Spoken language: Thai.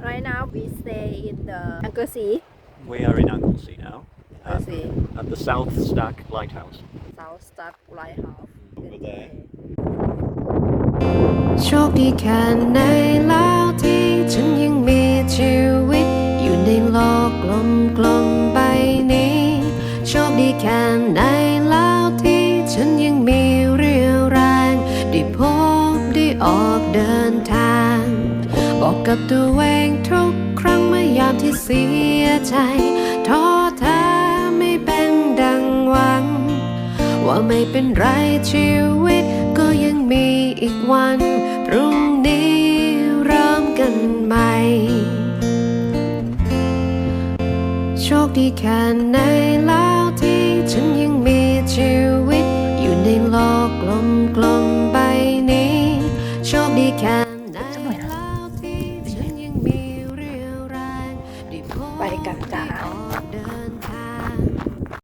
Right now we stay in the Anglesey We are in Anglesey now, at, Anglesey at the South Stack Lighthouse. South Stack Lighthouse Over there. โชคดีแค่ไหนแล้วที่ฉันยังมีชีวิต อยู่ในโลกกลมกลมๆใบนี้ โชคดีแค่ไหนแล้วที่ฉันยังมีเรี่ยวแรง ได้พบได้ออกเดินทาง บอกกับตัวเองทุกครั้งเมื่อยามที่เสียใจท้อแท้ไม่เป็นดังหวัง ว่าไม่เป็นไรชีวิตก็ยังมีอีกวัน พรุ่งนี้เริ่มกันใหม่ โชคดีแค่ไหนแล้วที่ฉันยังมีชีวิต อยู่ในโลกกลมกลมๆ ไปกันจ้า